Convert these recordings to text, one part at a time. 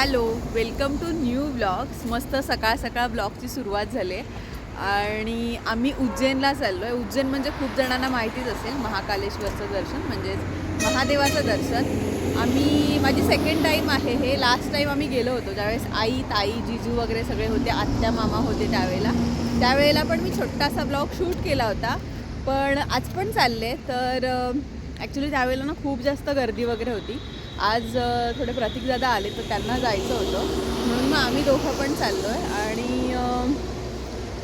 Hello welcome to new blogs मस्त सकाळ सकाळ ब्लॉगची सुरुवात झाली आहे. आणि आम्ही उज्जैनला चाललो आहे उज्जैन म्हणजे खूप जणांना माहितीच असेल महाकालेश्वरचं दर्शन म्हणजेच महादेवाचं दर्शन. आम्ही माझी सेकंड टाईम आहे हे. लास्ट टाईम आम्ही गेलो होतो ज्यावेळेस आई ताई जिजू वगैरे सगळे होते आत्या मामा होते त्यावेळेला. त्यावेळेला पण मी छोटासा ब्लॉग शूट केला होता. पण आज पण चालले. तर ॲक्च्युली त्यावेळेला ना खूप जास्त गर्दी वगैरे होती. आज थोडे प्रतीकदादा आले तर त्यांना जायचं होतं. म्हणून मग आम्ही दोघं पण चाललो आहे आणि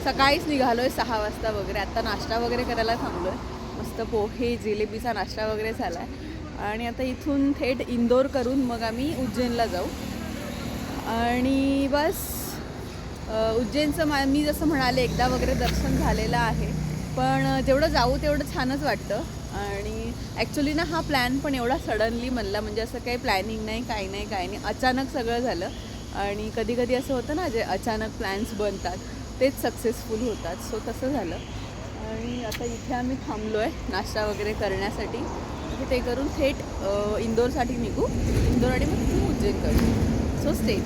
सकाळीच निघालो आहे सहा वाजता वगैरे. आता नाश्ता वगैरे करायला थांबलो आहे मस्त पोहे जिलेबीचा नाश्ता वगैरे झाला आहे आणि आता इथून थेट इंदोर करून मग आम्ही उज्जैनला जाऊ. आणि बस उज्जैनचं मा मी जसं म्हणाले एकदा वगैरे दर्शन झालेलं आहे. पण जेवढं जाऊ तेवढं छानच वाटतं. आणि ॲक्च्युली ना हा प्लॅन पण एवढा सडनली म्हणला म्हणजे असं काही प्लॅनिंग नाही काही नाही काही नाही. अचानक सगळं झालं. आणि कधी कधी असं होतं ना जे अचानक प्लॅन्स बनतात तेच सक्सेसफुल होतात. सो तसं झालं. आणि आता इथे आम्ही थांबलो आहे नाश्ता वगैरे करण्यासाठी. म्हणजे ते करून थेट इंदोरसाठी निघू. इंदोर आणि मग तिथून उज्जैन करू. सो स्टे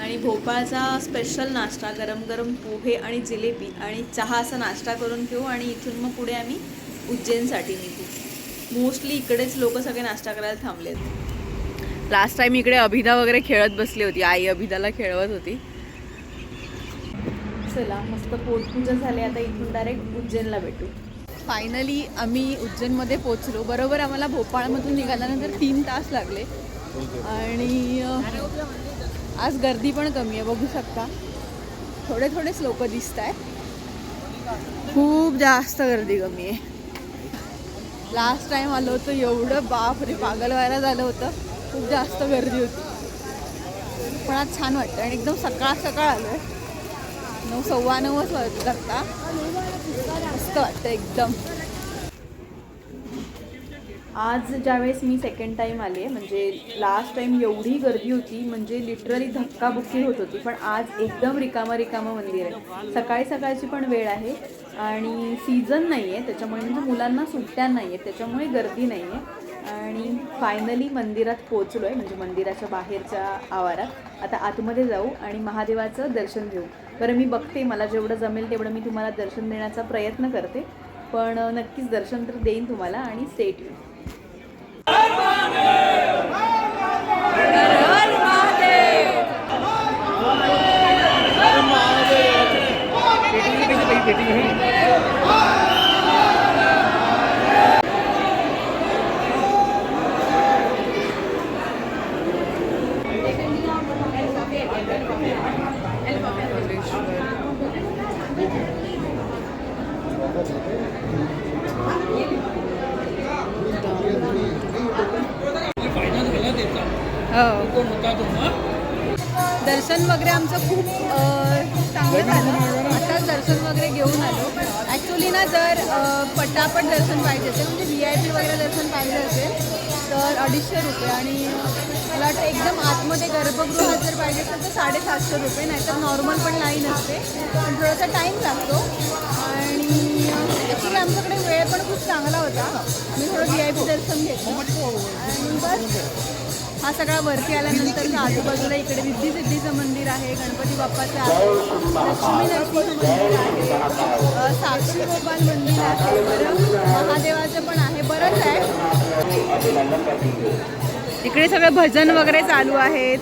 आणि भोपाळचा स्पेशल नाश्ता गरम गरम पोहे आणि जिलेबी आणि चहा असा नाश्ता करून घेऊ आणि इथून मग पुढे आम्ही उज्जैनसाठी निघू. मोस्टली इकडेच लोक सगळे नाश्ता करायला थांबलेत. लास्ट टाइम इकडे अभिदा वगैरे खेळत बसली होती. आई अभिदाला खेळवत होती. चला मस्त पोटपूजा झाली. आता इथून डायरेक्ट उज्जैनला भेटू. फायनली आम्ही उज्जैनमध्ये पोचलो. बरोबर आम्हाला भोपाळमधून निघाल्यानंतर तीन तास लागले. आणि आज गर्दी पण कमी आहे बघू शकता. थोडे थोडेच लोक दिसत आहेत खूप जास्त गर्दी कमी आहे. लास्ट टाइम आलो होतो एवढं बाप रे पागल व्हायला झालं होतं. खूप जास्त गर्दी होती. पण आज छान वाटतं आणि एकदम सकाळ सकाळ आलो आहे नऊ सव्वा नऊच लागता मस्त वाटतं एकदम. आज ज्यावेळेस मी सेकंड टाईम आले म्हणजे लास्ट टाईम एवढी गर्दी होती म्हणजे लिटरली धक्काबुक्की होत होती. पण आज एकदम रिकामं रिकामं मंदिर आहे. सकाळी सकाळची पण वेळ आहे. आणि सीझन नाही आहे त्याच्यामुळे म्हणजे मुलांना सुट्ट्या नाही आहेत त्याच्यामुळे गर्दी नाही आहे आणि फायनली मंदिरात पोचलो आहे म्हणजे मंदिराच्या बाहेरच्या आवारात. आता आतमध्ये जाऊ आणि महादेवाचं दर्शन घेऊ. बरं मी बघते मला जेवढं जमेल तेवढं मी तुम्हाला दर्शन देण्याचा प्रयत्न करते. पण नक्कीच दर्शन तर देईन तुम्हाला आणि स्टेट येऊ हो. दर्शन वगैरे आमचं खूप चांगलं झालं. आपण दर्शन वगैरे घेऊन आलो. ॲक्च्युली ना जर पटापट दर्शन पाहिजे असेल म्हणजे व्ही आय पी वगैरे दर्शन पाहिजे असेल तर अडीचशे रुपये आणि मला वाटतं एकदम आतमध्ये गर्भगृहात जर पाहिजे असेल तर साडेसातशे रुपये नाहीतर नॉर्मल पण लाईन असते पण थोडासा टाईम लागतो. आणि ॲक्च्युली आमच्याकडे वेळ पण खूप चांगला होता. मी थोडं व्ही आय पी दर्शन घेतलं. आणि बस हा सगळा वरती आल्यानंतर आजूबाजूला इकडे विद्धी सिद्धीचं मंदिर आहे गणपती बाप्पाचं आहे लक्ष्मी नरसिंह मंदिर आहे साक्षी गोपाल मंदिर आहे बरं महादेवाचं पण आहे बरंच आहे. इकडे सगळं भजन वगैरे चालू आहेत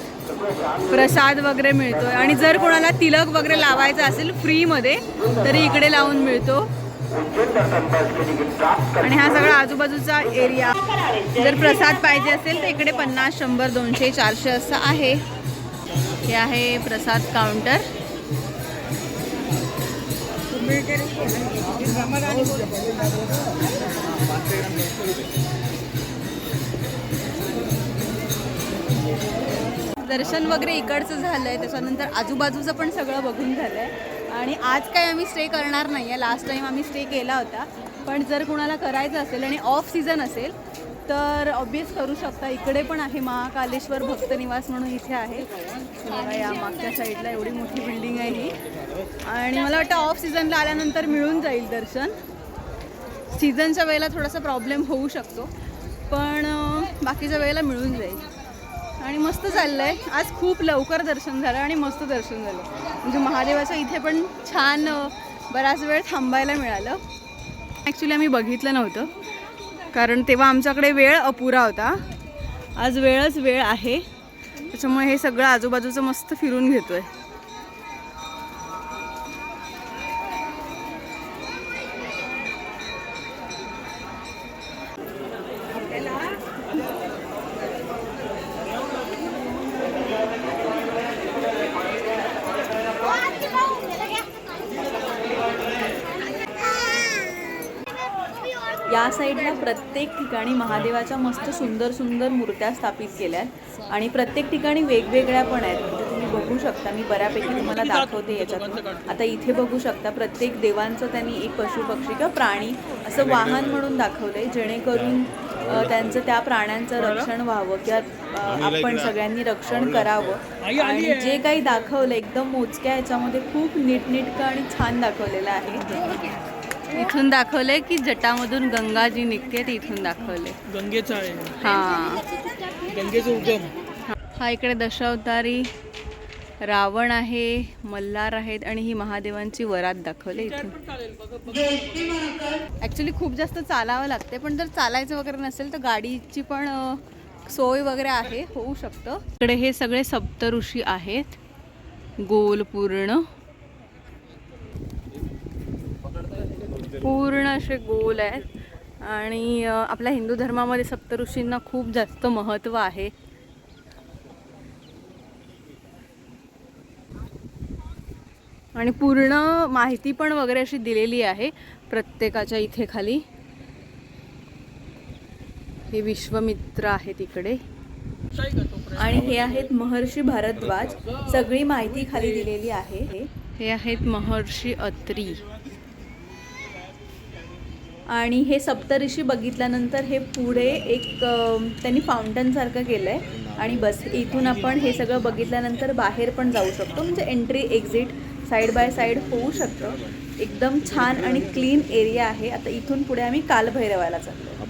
प्रसाद वगैरे मिळतोय. आणि जर कोणाला तिलक वगैरे लावायचा असेल फ्रीमध्ये तरी इकडे लावून मिळतो. आणि हा सगळा आजूबाजूचा एरिया जर प्रसाद पाहिजे असेल तर इकडे पन्नास शंभर दोनशे चारशे असं आहे. हे आहे प्रसाद काउंटर दर्शन वगैरे इकडचं झालं आहे त्याच्यानंतर आजूबाजूचं पण सगळं बघून झालं आहे आणि आज काय आम्ही स्टे करणार नाही आहे. लास्ट टाईम आम्ही स्टे केला होता. पण जर कुणाला करायचं असेल आणि ऑफ सीझन असेल तर ऑब्वियस करू शकता. इकडे पण आहे महाकालेश्वर भक्त निवास म्हणून इथे आहे. या मागच्या साईडला एवढी मोठी बिल्डिंग आहे ही. आणि मला वाटतं ऑफ सीझनला आल्यानंतर मिळून जाईल दर्शन. सीझनच्या वेळेला थोडासा प्रॉब्लेम होऊ शकतो. पण बाकीच्या वेळेला मिळून जाईल. आणि मस्त चाललं आहे आज खूप लवकर दर्शन झालं आणि मस्त दर्शन झालं. म्हणजे महादेवाचं इथे पण छान बराच वेळ थांबायला मिळालं. ॲक्च्युली आम्ही बघितलं नव्हतं कारण तेव्हा आमच्याकडे वेळ अपुरा होता. आज वेळच वेळ आहे. त्याच्यामुळे हे सगळं आजूबाजूचं मस्त फिरून घेतो आहे या साईडला प्रत्येक ठिकाणी महादेवाच्या मस्त सुंदर सुंदर मूर्त्या स्थापित केल्यात आणि प्रत्येक ठिकाणी वेगवेगळ्या पण आहेत. म्हणजे तुम्ही बघू शकता मी बऱ्यापैकी तुम्हाला दाखवते याच्यातून. आता इथे बघू शकता प्रत्येक देवांचं त्यांनी एक पशुपक्षी किंवा प्राणी असं वाहन म्हणून दाखवलंय जेणेकरून त्यांचं त्या प्राण्यांचं रक्षण व्हावं किंवा आपण सगळ्यांनी रक्षण करावं. आणि जे काही दाखवलं एकदम मोजक्या याच्यामध्ये खूप नीटनेटकं आणि छान दाखवलेलं आहे. इथून दाखवलंय की जटामधून गंगा जी निघते ते इथून दाखवले गंगेचा आहे हा. गंगेचा उगम. हा इकडे दशावतारी रावण आहे मल्हार आहेत आणि ही महादेवांची वरात दाखवली इथून. ॲक्च्युली खूप जास्त चालावं लागते पण जर चालायचं वगैरे नसेल तर गाडीची पण सोय वगैरे आहे होऊ शकतं. इकडे हे सगळे सप्तऋषी आहेत. गोल पूर्ण पूर्ण असे गोल आहेत. आणि आपल्या हिंदू धर्मामध्ये सप्तऋषींना खूप जास्त महत्त्व आहे. आणि पूर्ण माहिती पण वगैरे अशी दिलेली आहे प्रत्येकाच्या इथे खाली. हे विश्वमित्र आहे तिकडे आणि हे आहेत महर्षी भारद्वाज. सगळी माहिती खाली दिलेली आहे. हे आहेत महर्षी अत्री. आणि हे सप्तऋषी बघितल्यानंतर हे पुढे एक त्यांनी फाउंटन सारखं केलंय. आणि बस इथून आपण हे सगळं बघितल्यानंतर बाहेर पण जाऊ शकतो. म्हणजे entry exit side by side होऊ शकतं. एकदम छान आणि क्लीन एरिया आहे. आता इथून पुढे आम्ही कालभैरवाला चाललो.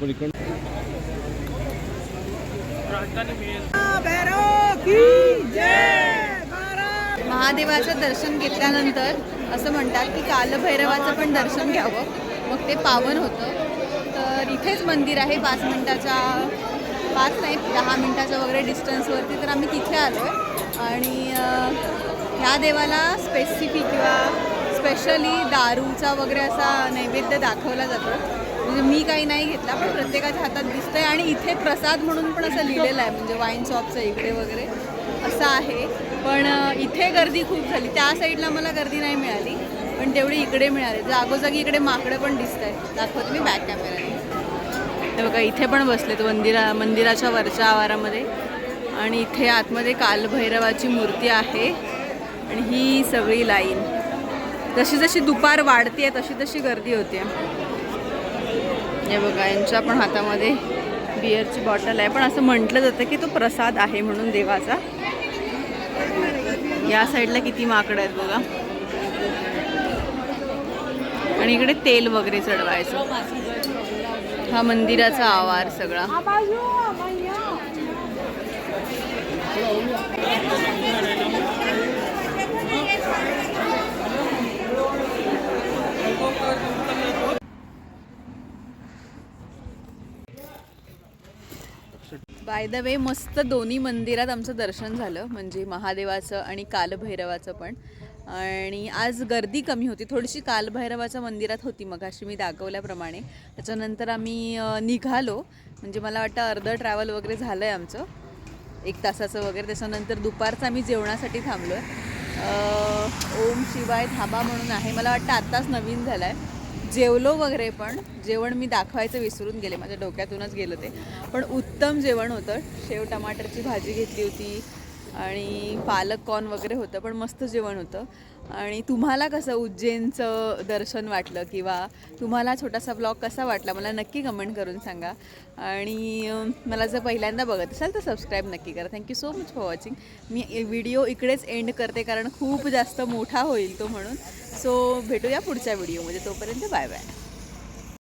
महादेवाचं दर्शन घेतल्यानंतर असं म्हणतात की कालभैरवाचं पण दर्शन घ्यावं. ते पावन होतं. तर इथेच मंदिर आहे पाच मिनटाच्या पाच नाही दहा मिनटाच्या वगैरे डिस्टन्सवरती तर आम्ही तिथे आलो आहे आणि ह्या देवाला स्पेसिफिक किंवा स्पेशली दारूचा वगैरे असा नैवेद्य दाखवला जातो. म्हणजे मी काही नाही घेतला पण प्रत्येकाच्या हातात दिसतं आहे आणि इथे प्रसाद म्हणून पण असं लिहिलेलं आहे. म्हणजे वाईन शॉपचं इकडे वगैरे असं आहे. पण इथे गर्दी खूप झाली. त्या साईडला मला गर्दी नाही मिळाली. पण तेवढी इकडे मिळाली. जागोजागी इकडे माकडं पण दिसत आहेत दाखवते मी बॅक कॅमेराने हे बघा इथे पण बसलेत मंदिरा मंदिराच्या वरच्या आवारामध्ये. आणि इथे आतमध्ये कालभैरवाची मूर्ती आहे. आणि ही सगळी लाईन. जशी जशी दुपार वाढते तशी तशी गर्दी होते हे बघा यांच्या पण हातामध्ये बिअरची बॉटल आहे. पण असं म्हटलं जातं की तो प्रसाद आहे म्हणून देवाचा. या साईडला किती माकडं आहेत बघा. आणि इकडे तेल वगैरे चढवायचं. हा मंदिराचा आवार सगळा. बाय द वे मस्त दोन्ही मंदिरात आमचं दर्शन झालं म्हणजे महादेवाचं आणि कालभैरवाचं पण. आणि आज गर्दी कमी होती. थोडीशी कालभैरवाच्या मंदिरात होती मग अशी मी दाखवल्याप्रमाणे. त्याच्यानंतर आम्ही निघालो. म्हणजे मला वाटतं अर्धं ट्रॅव्हल वगैरे झालं आहे आमचं. एक तासाचं वगैरे. त्याच्यानंतर दुपारचं आम्ही जेवणासाठी थांबलो आहे ओम शिवाय धाबा म्हणून आहे. मला वाटतं आत्ताच नवीन झालं आहे जेवलो वगैरे पण. जेवण मी दाखवायचं विसरून गेले. माझ्या डोक्यातूनच गेलं ते. पण उत्तम जेवण होतं. शेव टमाटरची भाजी घेतली होती. आणि पालक कॉर्न वगैरे होतं पण मस्त जेवण होतं. आणि तुम्हाला कसं उज्जैनचं दर्शन वाटलं किंवा तुम्हाला छोटासा ब्लॉग कसा वाटला मला नक्की कमेंट करून सांगा. आणि मला जर पहिल्यांदा बघत असाल तर सबस्क्राईब नक्की करा. Thank you so much for watching me video इकडेच एंड करते कारण खूप जास्त मोठा होईल तो म्हणून. सो भेटूया पुढच्या व्हिडिओमध्ये तोपर्यंत बाय बाय